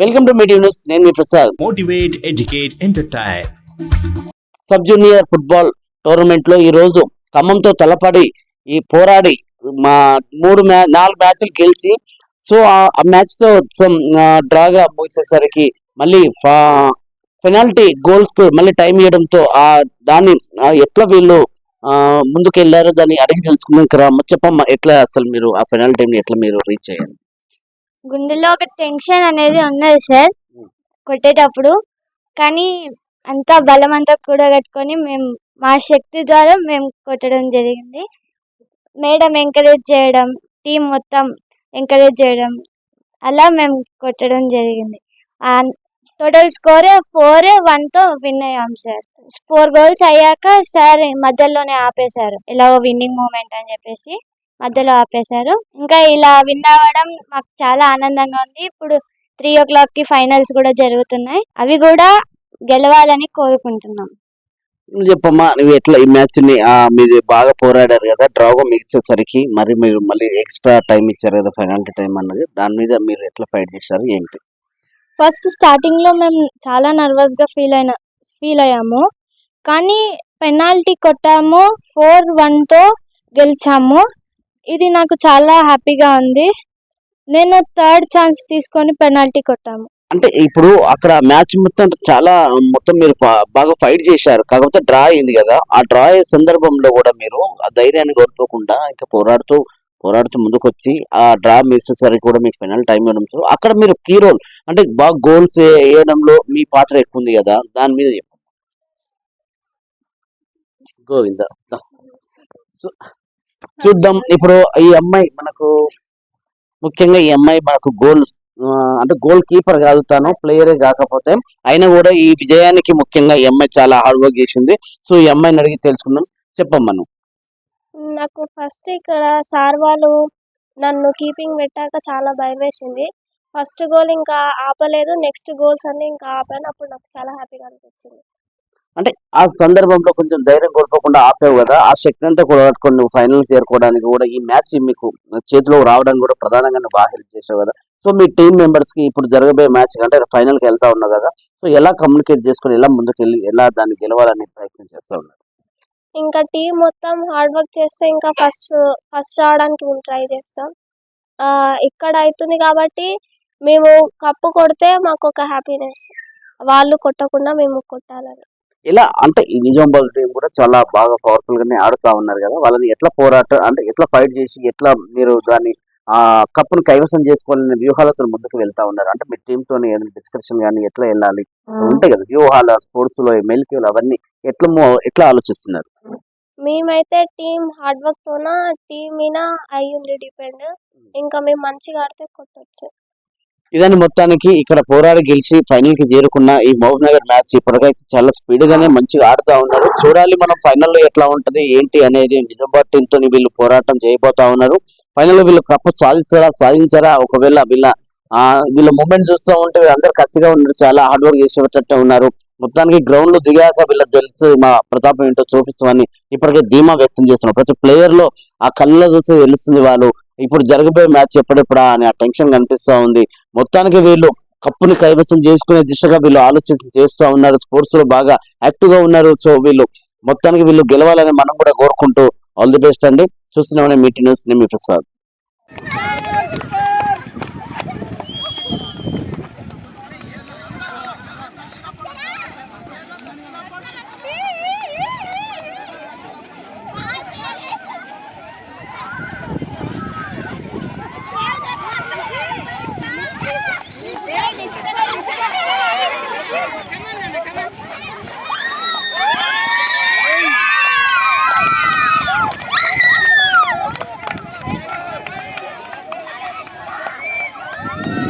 Welcome to media news నేను మీ Prasad. Motivate, educate, entertain. Sub junior football టోర్నమెంట్లో ఈ రోజు ఖమ్మంతో తలపడి ఈ పోరాడి మా మూడు మ్యా నాలుగు మ్యాచ్లు గెలిచి సో ఆ- మ్యాచ్తో డ్రాగా ముగిసేసరికి మళ్ళీ పెనాల్టీ గోల్స్ మళ్ళీ టైం ఇవ్వడంతో ఆ దాన్ని ఎట్లా వీళ్ళు ముందుకు వెళ్ళారో దాన్ని అడిగి తెలుసుకుందాం. కదా చెప్పమ్మా ఎట్లా అసలు మీరు ఆ పెనాల్టీ ఎట్లా మీరు రీచ్ అయ్యారు? గుండెలో ఒక టెన్షన్ అనేది ఉన్నది సార్ కొట్టేటప్పుడు. కానీ అంతా బలం అంతా కూడగట్టుకొని మేము మా శక్తి ద్వారా మేము కొట్టడం జరిగింది. మేడం ఎంకరేజ్ చేయడం టీం మొత్తం ఎంకరేజ్ చేయడం అలా మేము కొట్టడం జరిగింది. టోటల్ స్కోర్ ఫోర్ వన్తో విన్ అయ్యాం సార్. ఫోర్ గోల్స్ అయ్యాక సార్ మధ్యలోనే ఆపేశారు. ఇలా విన్నింగ్ మూమెంట్ అని చెప్పేసి. మధ్యలో ఆపేశారు. ఇంకా ఇలా విన్ అవ్వడం మాకు చాలా ఆనందంగా ఉంది. ఇప్పుడు త్రీ ఓ క్లాక్కి ఫైనల్స్ కూడా జరుగుతున్నాయి. అవి కూడా గెలవాలని కోరుకుంటున్నాం. చెప్పమ్మా నువ్వు ఎట్లా ఈ మ్యాచ్ని మీరు బాగా పోరాడారు కదా డ్రాగా మిగిసేసరికి మరి మీరు మళ్ళీ ఎక్స్ట్రా టైం ఇచ్చారు కదా ఫైనాలిటీ టైం అన్నది దాని మీద మీరు ఎట్లా ఫైట్ చేశారు ఏంటి? ఫస్ట్ స్టార్టింగ్లో మేము చాలా నర్వస్గా ఫీల్ అయిన ఫీల్ అయ్యాము. కానీ పెనాల్టీ కొట్టాము ఫోర్ వన్తో గెలిచాము. ఇది నాకు చాలా హ్యాపీగా ఉంది. నేను థర్డ్ ఛాన్స్ తీసుకొని పెనాల్టీ కొట్టాము. అంటే ఇప్పుడు అక్కడ మ్యాచ్ మొత్తం చాలా మొత్తం మీరు బాగా ఫైట్ చేశారు. కాకపోతే డ్రా అయింది కదా. ఆ డ్రా అయ్యే సందర్భంలో కూడా మీరు ఆ ధైర్యాన్ని కోల్పోకుండా ఇంకా పోరాడుతూ పోరాడుతూ ముందుకు వచ్చి ఆ డ్రా మిస్సరికి కూడా మీకు ఫైనల్ టైం ఇవ్వడంతో అక్కడ మీరు కీ రోల్ అంటే బాగా గోల్స్ వేయడంలో మీ పాత్ర ఎక్కువ ఉంది కదా. దాని మీద చెప్పండి గోవింద. సో- చూద్దాం. ఇప్పుడు ఈ అమ్మాయి మనకు ముఖ్యంగా ఈ అమ్మాయి మనకు గోల్ అంటే గోల్ కీపర్ కాదు తను ప్లేయరే కాకపోతే అయినా కూడా ఈ విజయానికి ముఖ్యంగా ఈ అమ్మాయి చాలా హార్డ్ వర్క్ చేసింది. సో ఈ అమ్మాయిని అడిగి తెలుసుకుందాం. చెప్పమ్మా నువ్వు. నాకు ఫస్ట్ ఇక్కడ సార్ వాళ్ళు నన్ను కీపింగ్ పెట్టాక చాలా భయం వేసింది. ఫస్ట్ గోల్ ఇంకా ఆపలేదు నెక్స్ట్ గోల్స్ అన్ని ఇంకా ఆపాను. అప్పుడు నాకు చాలా హ్యాపీగా అనిపించింది. అంటే ఆ సందర్భంలో కొంచెం ధైర్యం కోల్పోకుండా ఆపావు కదా ఆ శక్తి అంతా కూడా నువ్వు ఫైనల్ చేరుకోవడానికి కూడా ఈ మ్యాచ్ మీకు చేతిలో రావడానికి కూడా ప్రధానంగా నువ్వు బాగా హెల్ప్ చేసావు కదా. సో మీ టీం మెంబర్స్కి ఇప్పుడు జరగబోయే మ్యాచ్ అంటే ఫైనల్కి వెళ్తా ఉన్నావు కదా సో ఎలా కమ్యూనికేట్ చేసుకొని ఎలా ముందుకు వెళ్ళి ఎలా దాన్ని గెలవాలని ప్రయత్నం చేస్తా ఉన్నారు ఇంకా టీం మొత్తం హార్డ్ వర్క్ చేస్తే ఇంకా ఫస్ట్ ఫస్ట్ రావడానికి ట్రై చేస్తాం. ఇక్కడ అవుతుంది కాబట్టి మేము కప్పు కొడితే మాకు ఒక హ్యాపీనెస్ వాళ్ళు కొట్టకుండా మేము కొట్టాలని. ఇలా అంటే ఈ నిజామాబాద్ టీం కూడా చాలా బాగా పవర్ఫుల్ గానే ఆడుతా ఉన్నారు కదా. వాళ్ళని ఎట్లా పోరాట అంటే ఎట్లా ఫైట్ చేసి ఎట్లా మీరు దాన్ని ఆ కప్పును కైవసం చేసుకోవాలనే వ్యూహాలతో ముందుకు వెళ్తా ఉన్నారు. అంటే మీ టీమ్ తోని ఏదైనా డిస్కషన్ కానీ ఎట్లా వెళ్ళాలి? ఉంటాయి కదా వ్యూహాల స్పోర్ట్స్లో మెలికలు అవన్నీ. ఎట్లా ఎట్లా ఆలోచిస్తున్నారు? మేమైతే టీం హార్డ్ వర్క్ తోన టీం మీద అయి ఉంది డిపెండ్ ఇంకా మేము మంచిగా ఆడితే కొట్టొచ్చు. ఇదని మొత్తానికి ఇక్కడ పోరాడి గెలిచి ఫైనల్కి చేరుకున్న ఈ మహబూబ్ నగర్ మ్యాచ్ ఇప్పటికైతే చాలా స్పీడ్ గానే మంచిగా ఆడుతా ఉన్నారు. చూడాలి మనం ఫైనల్లో ఎట్లా ఉంటది ఏంటి అనేది నిజామాబాద్ టీం తో వీళ్ళు పోరాటం చేయబోతా ఉన్నారు. ఫైనల్లో వీళ్ళు కప్పు సాధించారా సాధించారా? ఒకవేళ వీళ్ళ ఆ వీళ్ళ మూమెంట్ చూస్తూ ఉంటే అందరు కసిగా ఉన్నారు చాలా హార్డ్ వర్క్ చేసేటట్టే ఉన్నారు. మొత్తానికి గ్రౌండ్లో దిగాక వీళ్ళకి తెలుసు మా ప్రతాపం ఏంటో చూపిస్తామని ఇప్పటికే ధీమా వ్యక్తం చేస్తున్నారు. ప్రతి ప్లేయర్లో ఆ కళ్ళలో చూస్తే తెలుస్తుంది వాళ్ళు. ఇప్పుడు జరగబోయే మ్యాచ్ ఎప్పుడెప్పుడా అని ఆ టెన్షన్ కనిపిస్తా ఉంది. మొత్తానికి వీళ్ళు కప్పుని కైవసం చేసుకునే దిశగా వీళ్ళు ఆలోచన చేస్తూ ఉన్నారు. స్పోర్ట్స్లో బాగా యాక్టివ్గా ఉన్నారు. సో వీళ్ళు మొత్తానికి వీళ్ళు గెలవాలని మనం కూడా కోరుకుంటూ ఆల్ ది బెస్ట్ అండి. చూస్తున్నామని మీటింగ్ న్యూస్ నిమి ప్రసాద్. Bye.